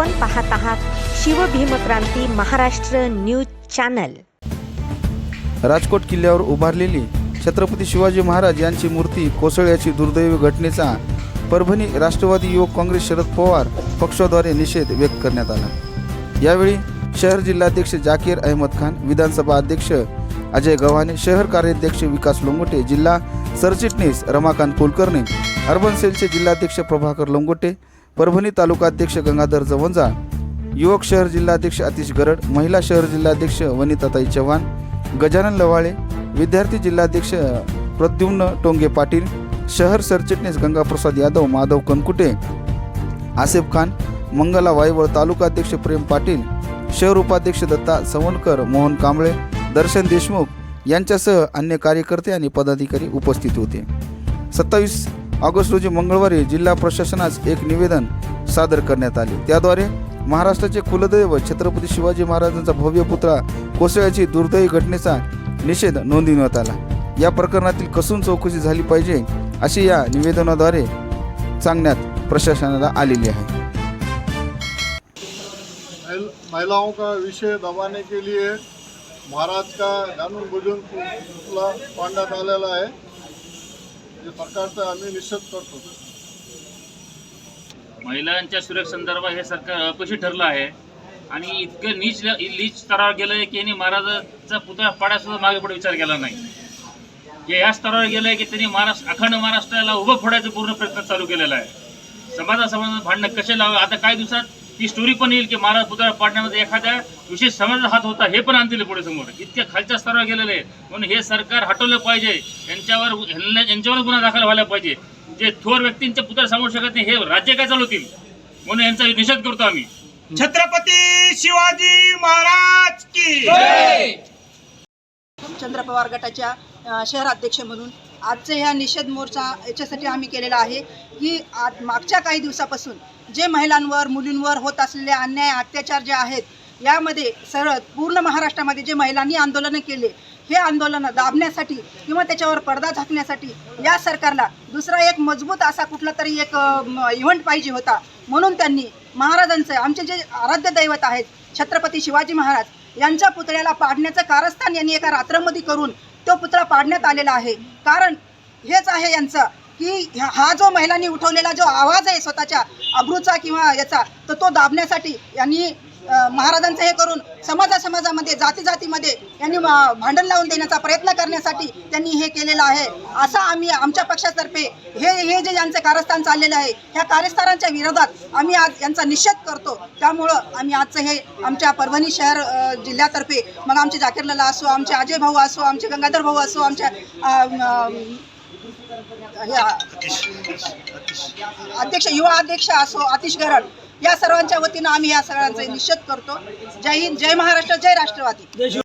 आपण पाहत आहात शिवभीमक्रांती महाराष्ट्र न्यूज चॅनल. राजकोट किल्ल्यावर उभारलेली छत्रपती शिवाजी महाराज यांची मूर्ती कोसळ्याची दुर्दैवी घटनेचा परभणी राष्ट्रवादी युवक काँग्रेस शरद पवार पक्षाद्वारे निषेध व्यक्त करण्यात आला. यावेळी शहर जिल्हाध्यक्ष जाकीर अहमद खान विधानसभा अध्यक्ष अजय गव्हाणे शहर कार्याध्यक्ष विकास लोंगोटे जिल्हा सरचिटणीस रमाकांत कुलकर्णी अर्बन सेलचे जिल्हाध्यक्ष प्रभाकर लोंगोटे परभणी तालुकाध्यक्ष गंगाधर जवंजा युवक शहर जिल्हाध्यक्ष आतिश गरड महिला शहर जिल्हाध्यक्ष वनिताताई चव्हाण गजानन लवाळे विद्यार्थी जिल्हाध्यक्ष प्रद्युम्न टोंगे पाटील शहर सरचिटणीस गंगाप्रसाद यादव माधव कनकुटे आसिफ खान मंगला वायवळ तालुकाध्यक्ष प्रेम पाटील शहर उपाध्यक्ष दत्ता सवणकर मोहन कांबळे दर्शन देशमुख यांच्यासह अन्य कार्यकर्ते आणि पदाधिकारी उपस्थित होते. सत्तावीस ऑगस्ट रोजी मंगळवारी जिल्हा प्रशासनास एक निवेदन सादर करण्यात आले. त्याद्वारे महाराष्ट्राचे कुलदैव छत्रपती शिवाजी महाराजांचा भव्य पुतळा कोसळ्याची दुर्दैवी घटनेचा निषेध नोंदविण्यात आला. या प्रकरणातील कसून चौकशी झाली पाहिजे अशी या निवेदनाद्वारे सांगण्यात प्रशासनाला आलेली आहे. महिलाओं का विषय दबाने के लिए महाराज का जाणून बुजून पुतळा पाडण्यात आलेला आहे सरकारचा आम्ही निषेध करतो. महिलांच्या सुरक्षेसंदर्भात हे सरकार अपयशी ठरलं आहे. आणि इतकं नीच नीच स्तरावर गेलं आहे की यांनी महाराजाचा पुतळा पाडायचा मागे पुढे विचार केला नाही. हे ह्या स्तरावर गेलं आहे की त्यांनी महाराष्ट्र अखंड महाराष्ट्राला उभं फोडायचा पूर्ण प्रयत्न चालू केलेला आहे. समाजासमाजात भांडणं कसे लावा आता काही दिवसात ती स्टोरी पण येईल की महाराज पुतळा पाडण्यामध्ये एखाद्या विशेष समाजाचा हात होता हे पण आणतील पुढे समोर. इतक्या खालच्या स्तरावर गेलेले आहे. म्हणून हे सरकार हटवलं पाहिजे. यांच्यावर ह्यांना- यांच्यावर गुन्हा दाखल व्हायला पाहिजे. जे थोर व्यक्तींचे पुतळे सांगू शकत नाही हे राज्य काय चालवतील? म्हणून यांचा निषेध करतो आम्ही. छत्रपती शिवाजी महाराज की चंद्र पवार गटाच्या शहराध्यक्ष म्हणून आजचे ह्या निषेध मोर्चा याच्यासाठी आम्ही केलेला आहे की आज मागच्या काही दिवसापासून जे महिलांवर मुलींवर होत असलेले अन्याय अत्याचार जे आहेत यामध्ये सरळ पूर्ण महाराष्ट्रामध्ये जे महिलांनी आंदोलनं केले हे आंदोलनं दाबण्यासाठी किंवा त्याच्यावर पडदा झाकण्यासाठी या सरकारला दुसरा एक मजबूत असा कुठला तरी एक इव्हेंट पाहिजे होता. म्हणून त्यांनी महाराजांचं आमचे जे आराध्य दैवत आहेत छत्रपती शिवाजी महाराज यांच्या पुतळ्याला पाडण्याचं कारस्थान यांनी एका रात्रमध्ये करून तो पुतळा पाडण्यात आलेला आहे. कारण हेच आहे यांचं की ह्या- हा जो महिलांनी उठवलेला जो आवाज आहे स्वतःच्या अब्रूचा किंवा याचा तर तो दाबण्यासाठी यांनी महाराजांचं हे करून समाजा समाजामध्ये जाती जातीमध्ये यांनी भांडण लावून देण्याचा प्रयत्न करण्यासाठी त्यांनी हे केलेलं आहे. असा आम्ही आमच्या पक्षातर्फे हे हे जे यांचं कारस्थान चाललेलं आहे ह्या कारस्थानांच्या विरोधात आम्ही आज यांचा निषेध करतो. त्यामुळं आम्ही आजचं हे आमच्या परभणी शहर जिल्ह्यातर्फे मग आमचे जाकीर असो आमचे अजय भाऊ असो आमचे गंगाधर भाऊ असो आमच्या अध्यक्ष युवा अध्यक्ष असो आतिश घरण या सर्वांच्या वतीनं आम्ही या सगळ्यांचा निषेध करतो. जय हिंद जय महाराष्ट्र जय राष्ट्रवादी.